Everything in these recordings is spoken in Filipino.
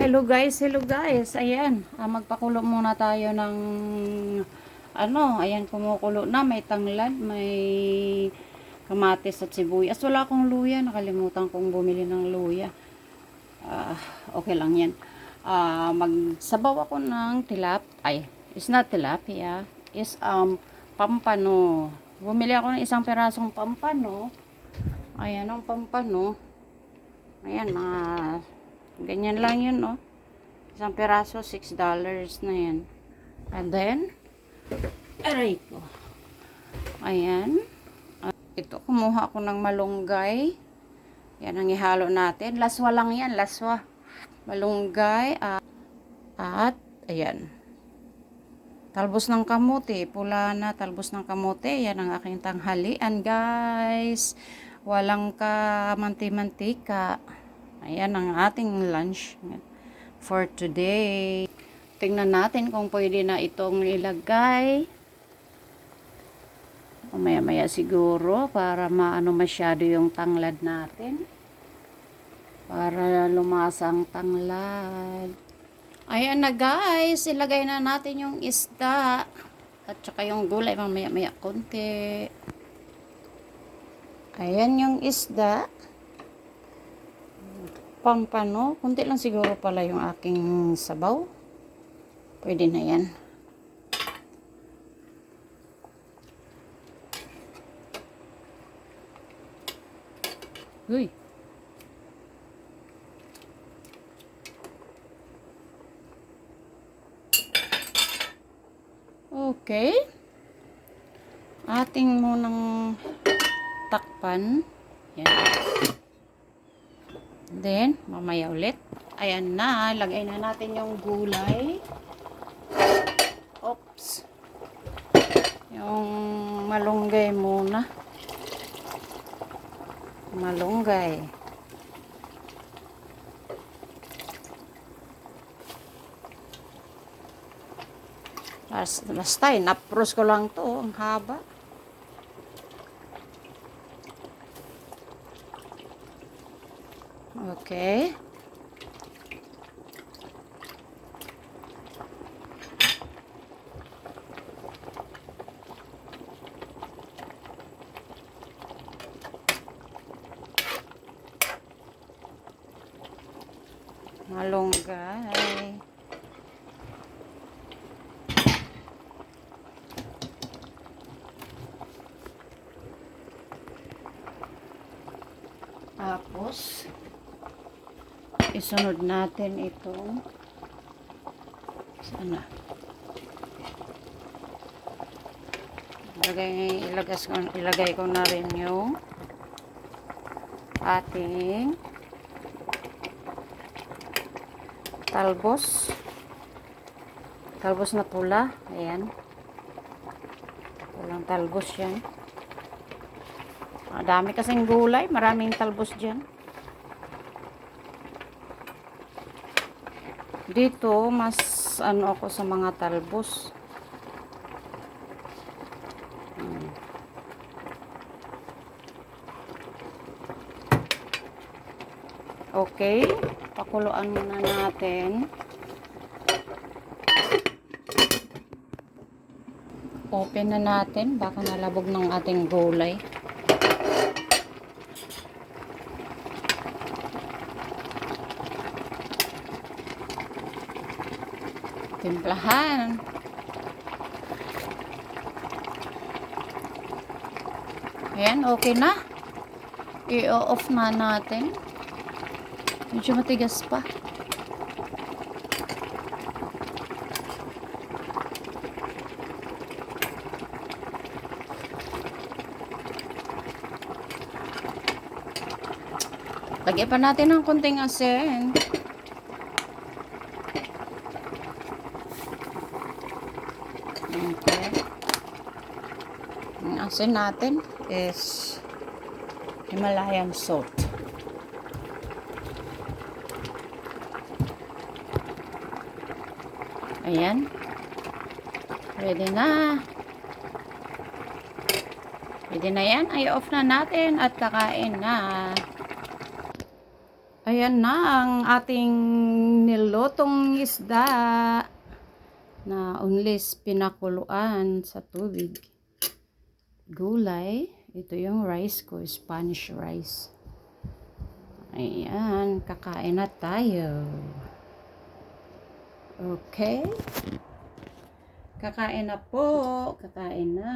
Hello guys, hello guys. Ayan, ah, magpakulo muna tayo ng ano, ayan kumukulo na, may tanglad, may kamatis at sibuyas. Wala akong luya, nakalimutan kong bumili ng luya. Ah, okay lang 'yan. Ah, magsabaw ako ng tilap, ay, is not tilapia, is um pampano. Bumili ako ng isang perasong pampano. Ayan ang pampano. Ayan, mga Ganyan lang yun, no? Isang peraso, $6 na yan. And then, aray ko. Ayan. Ito, kumuha ako ng malunggay. Yan ang ihalo natin. Laswa lang yan, laswa. Malunggay. At, at ayan. Talbos ng kamote. Pula na talbos ng kamote. Yan ang aking tanghalian, guys. Walang ka manti-mantika. Ayan ang ating lunch for today. Tingnan natin kung pwede na itong ilagay. Maya-maya siguro para maano masyado yung tanglad natin. Para lumasang tanglad. Ayan na guys, ilagay na natin yung isda. At saka yung gulay, mamaya-maya konti. Ayan yung isda pampano. Kunti lang siguro pala yung aking sabaw. Pwede na yan. Uy. Okay. Ating munang takpan. Yan. Then, mamaya ulit. Ayan na, lagay na natin yung gulay. Oops. Yung malunggay muna. Malunggay. Last, last time, napros ko lang to, ang haba. Okay. Malunggay. Tapos, isunod natin itong sana ilagay, ilagas ilagay ko na rin yung ating talbos. Talbos na pula. Ayan. Pulang talbos yan. Madami kasing gulay. Maraming talbos dyan Dito, mas ano ako sa mga talbos. Hmm. Okay, pakuluan muna natin. Open na natin, baka nalabog ng ating gulay. Timplahan. Ayan, okay na. I-off na natin. Medyo matigas pa. Lagyan pa natin ng konting asin. Okay. Ang asin natin is Himalayan salt. Ayan. Ready na. Ready na yan. Ay, off na natin at kakain na. Ayan na ang ating nilotong isda na unlis pinakuluan sa tubig. Gulay. Ito yung rice ko, Spanish rice. Ayan, kakain na tayo. Okay. Kakain na po. Kakain na.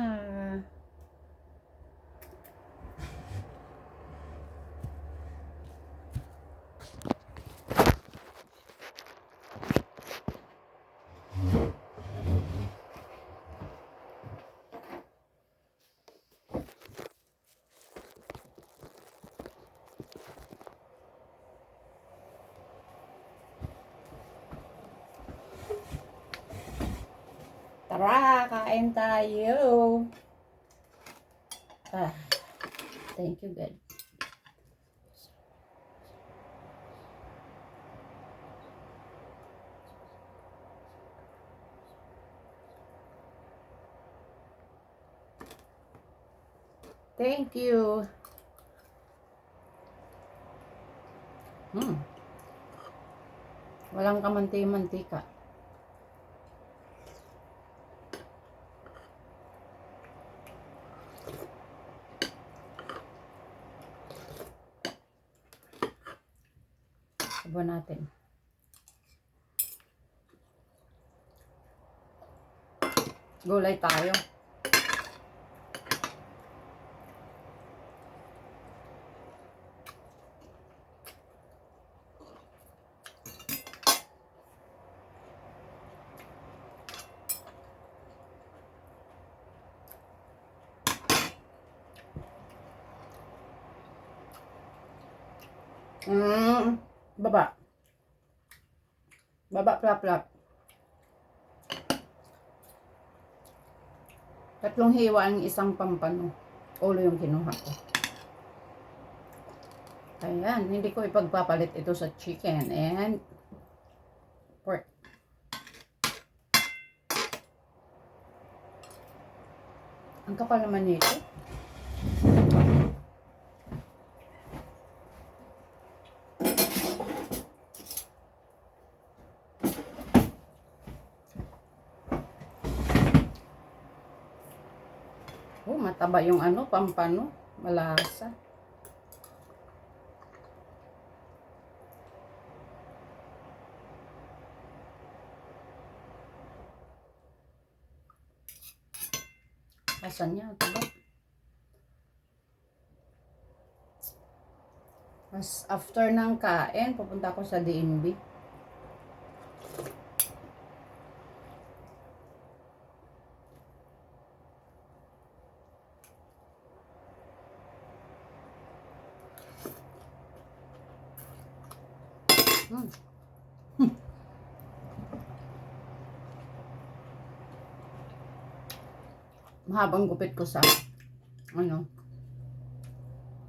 Tara, kain tayo. Ah, thank you, God. Thank you. Hmm. Walang kamanti-mantika. Sabaw natin. Gulay tayo. Mm, baba. Baba, plap, plap. Tatlong hiwa ang isang pampano. Ulo yung kinuha ko. Ayan, hindi ko ipagpapalit ito sa chicken and pork. Ang kapal naman nito. Oh, mataba yung ano, pampano. Malasa. Asan niya? Ito ba? Mas after ng kain, pupunta ako sa Hmm. Mahabang gupit ko sa ano